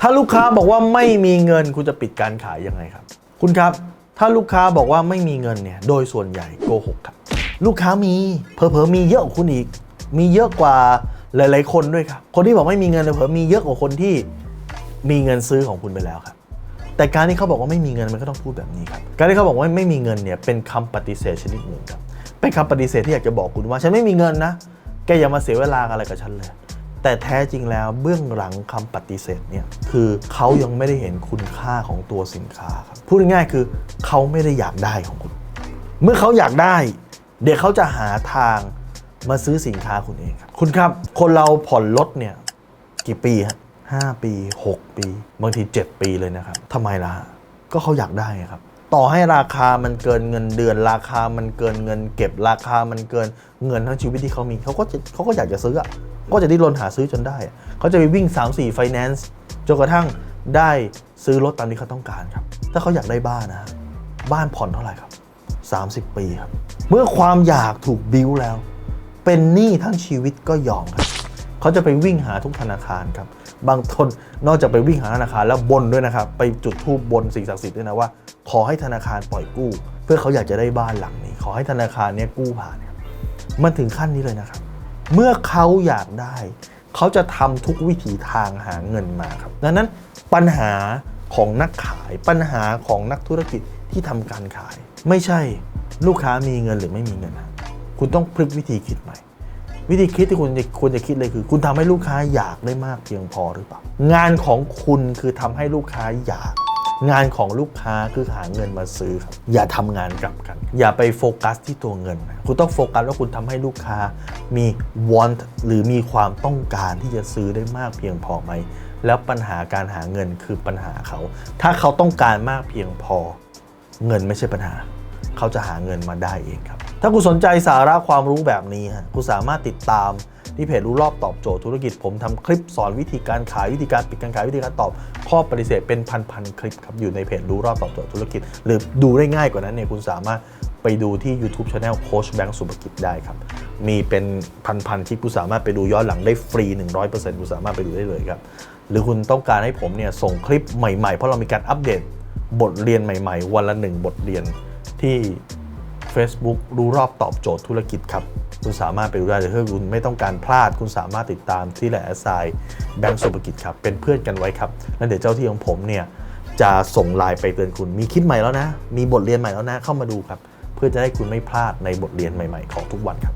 ถ้าลูกค้าบอกว่าไม่มีเงินคุณจะปิดการขายยังไงครับ คุณครับ ถ้าลูกค้าบอกว่าไม่มีเงินเนี่ยโดยส่วนใหญ่โกหกครับ ลูกค้ามีเผลอมีเยอะกว่าคุณอีก มีเยอะกว่าหลาย ๆ คนด้วยครับ คนที่บอกไม่มีเงินเผลอมีเยอะกว่าคนที่มีเงินซื้อของคุณไปแล้วครับ แต่การที่เขาบอกว่าไม่มีเงินมันก็ต้องพูดแบบนี้ครับ การที่เขาบอกว่าไม่มีเงินเนี่ยเป็นคำปฏิเสธชนิดหนึ่งครับ เป็นคำปฏิเสธที่อยากจะบอกคุณว่า ฉันไม่มีเงินนะ แกอย่ามาเสียเวลาอะไรกับฉันเลย แต่แท้จริงแล้วเบื้องหลังคำปฏิเสธเนี่ยคือเขายังไม่ได้เห็นคุณค่าของตัวสินค้าครับพูดง่ายๆคือเขาไม่ได้อยากได้ของคุณ เมื่อเขาอยากได้ เดี๋ยวเขาจะหาทางมาซื้อสินค้าคุณเองครับคุณครับคนเราผ่อนรถเนี่ยกี่ปีฮะห้าปี 6 ปี บางที 7 ปีเลยนะครับทำไมล่ะก็เขาอยากได้ไงครับ ต่อให้ราคามันเกินเงินเดือน ราคามันเกินเงิน เก็บราคามันเกินเงินทั้งชีวิตที่เขามีเขาก็จะเขาก็อยากจะซื้ออะ ก็จะดิ้นรนหาซื้อจนได้ เขาจะไปวิ่ง 3 4 finance จนกระทั่งได้ซื้อรถตามที่เขาต้องการครับ ถ้าเขาอยากได้บ้านนะ บ้านผ่อนเท่าไหร่ครับ 30 ปีครับ เมื่อความอยากถูกบิ้วแล้ว เป็นหนี้ทั้งชีวิตก็ยอมครับ เขาจะไปวิ่งหาทุกธนาคารครับ บางคนนอกจากไปวิ่งหาธนาคารแล้วบนด้วยนะครับ ไปจุดธูปบนสิ่งศักดิ์สิทธิ์ด้วยนะว่า ขอให้ธนาคารปล่อยกู้ เพื่อเขาอยากจะได้บ้านหลังนี้ ขอให้ธนาคารเนี้ยกู้ผ่าน มันถึงขั้นนี้เลยนะครับ เมื่อเขาอยากได้ เขาจะทำทุกวิถีทางหาเงินมาครับ ดังนั้นปัญหาของนักขายปัญหาของนักธุรกิจที่ทำการขาย ไม่ใช่ลูกค้ามีเงินหรือไม่มีเงิน คุณต้องพลิกวิธีคิดใหม่ วิธีคิดที่คุณจะควรจะคิดเลยคือ คุณทำให้ลูกค้าอยากได้มากเพียงพอหรือเปล่า งานของคุณคือทำให้ลูกค้าอยาก งานของลูกค้าคือหาเงินมาซื้อครับอย่าทำงานกลับกัน อย่าไปโฟกัสที่ตัวเงิน คุณต้องโฟกัสว่าคุณทำให้ลูกค้ามี want หรือมีความต้องการที่จะซื้อได้มากเพียงพอไหม แล้วปัญหาการหาเงินคือปัญหาเขา ถ้าเขาต้องการมากเพียงพอ เงินไม่ใช่ปัญหา เขาจะหาเงินมาได้เองครับ ถ้าคุณสนใจสาระความรู้แบบนี้ฮะคุณสามารถติดตามที่เพจรู้รอบตอบโจทย์ธุรกิจ ผมทำคลิปสอนวิธีการขายวิธีการปิดการขายวิธีการตอบ ข้อปฏิเสธเป็นพันๆคลิปครับอยู่ในเพจรู้รอบตอบโจทย์ธุรกิจ หรือดูได้ง่ายกว่านั้นเนี่ยคุณสามารถไปดูที่ YouTube Channel โค้ชแบงค์สุภกิจได้ครับ มีเป็นพันๆคลิปคุณสามารถไปดูย้อนหลังได้ฟรี 100%คุณสามารถไปดูได้เลยครับ หรือคุณต้องการให้ผมเนี่ยส่งคลิปใหม่ๆ เพราะเรามีการอัปเดตบทเรียนใหม่ ๆ วันละหนึ่งบทเรียนที่ Facebook รู้รอบตอบโจทย์ธุรกิจครับ คุณสามารถไปดูได้แต่ถ้าคุณไม่ต้องการพลาด คุณสามารถติดตามที่แหล่ไซแบงก์สุภกิจครับ เป็นเพื่อนกันไว้ครับ แล้วเดี๋ยวเจ้าที่ของผมเนี่ยจะส่งไลน์ไปเตือนคุณ มีคิดใหม่แล้วนะ มีบทเรียนใหม่แล้วนะ เข้ามาดูครับ เพื่อจะให้คุณไม่พลาดในบทเรียนใหม่ ๆ ของทุกวันครับ